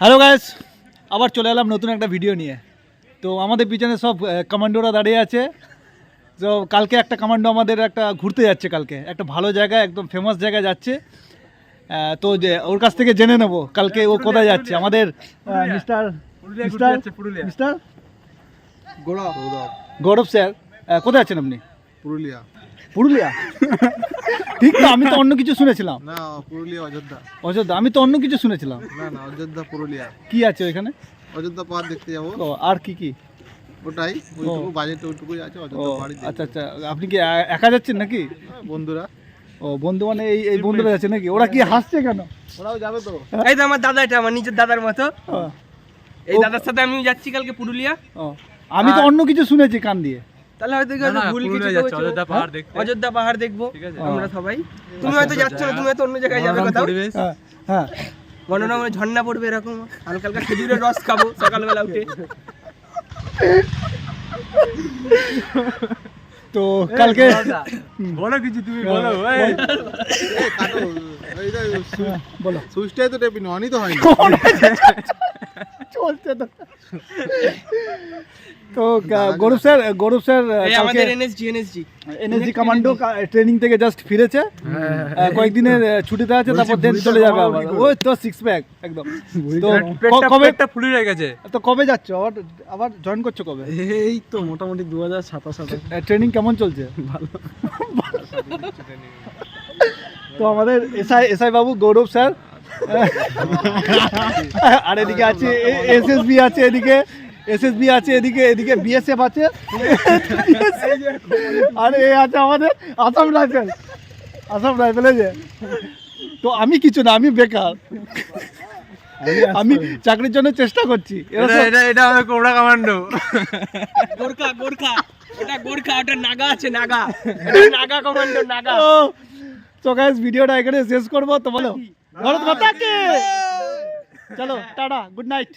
Hello guys আবার চলে এলাম নতুন একটা ভিডিও নিয়ে। তো আমাদের পিছনে সব কমান্ডোরা দাঁড়িয়ে আছে। তো কালকে একটা কমান্ডো আমাদের একটা ঘুরতে যাচ্ছে কালকে। একটা ভালো জায়গা একদম ফেমাস জায়গায় যাচ্ছে। তো যে ওর কাছ থেকে জেনে নেব কালকে ও কোথায় যাচ্ছে। আমাদের mister mister mister Gaurav. Gaurav sir কোথায় আছেন আপনি? পুরুলিয়া। পুরুলিয়া? ঠিক তো আমি তো অন্য কিছু শুনেছিলাম। না পুরুলিয়া অযোধ্যা। অযোধ্যা আমি তো অন্য কিছু শুনেছিলাম। না না অযোধ্যা পুরুলিয়া। কি আছে অযোধ্যা পাহাড় দেখতে যাব। ও আর কি কি? ওটাই ওইটুকু বাজেট ওইটুকুই আছে অযোধ্যা পাহাড়ি আচ্ছা আচ্ছা আপনি কি একা যাচ্ছেন নাকি? বন্ধুরা। ও বন্ধু মানে এই এই বন্ধুরা যাচ্ছে নাকি? ওরা কি হাসছে কেন? ওরাও যাবে তো। এই তো আমার দাদা এটা আমার নিজের দাদার মতো। এই দাদার সাথে আমি যাচ্ছি কালকে পুরুলিয়া। ও, আমি তো অন্য কিছু শুনেছি কান দিয়ে। তাহলে হয়তো ভুল কিছু করেছ। অযোধ্যা পাহাড় দেখব। আমরা সবাই। তুমি হয়তো যাচ্ছ না তুমি হয়তো অন্য জায়গায় যাবে কোথাও। হ্যাঁ হ্যাঁ। মনে ঝর্ণা পড়বে এরকম। হালকা হালকা খেজুরের রস খাব সকালবেলা উঠে। তো কালকে বলো কিছু তুমি বলো, হ্যাঁ, বলো। সুইচটাই তো টেপিনি অনই তো হয়নি চলছে তো। তো গৌরব স্যার গৌরব স্যার আমাদের NSG NSG NSG commando training থেকে জাস্ট ফিরেছে। কয়েকদিনের ছুটিতে আছে তারপর দেন চলে যাবে আবার। ওই তো সিক্স প্যাক একদম। তো কবে পেটটা ফুলে হয়ে গেছে। তো কবে যাচ্ছ? আবার আবার জয়েন করছ কবে? এই তো মোটামুটি দু হাজার সাতাশ সাতাশ ট্রেনিং কেমন চলছে? ভালো। তো আমাদের এসআই এসআই বাবু গৌরব স্যার আর এদিকে আছে এসএসবি আছে এদিকে এসএসবি আছে এদিকে এদিকে বিএসএফ আছে। আর এ আছে আমাদের আসাম রাইফেল আসাম রাইফেল যে। তো আমি কিছু না আমি বেকার। আমি চাকরির জন্য চেষ্টা করছি। এটা এটা এটা আমাদের কোবরা কমান্ডো। গোর্খা গোর্খা। ওটা গোর্খা ওটা নাগা আছে নাগা। নাগা কমান্ডো নাগা। তো গাইস ভিডিওটা এখানে শেষ করব তো বলো। ভারত মাতা কে চলো টাটা গুড নাইট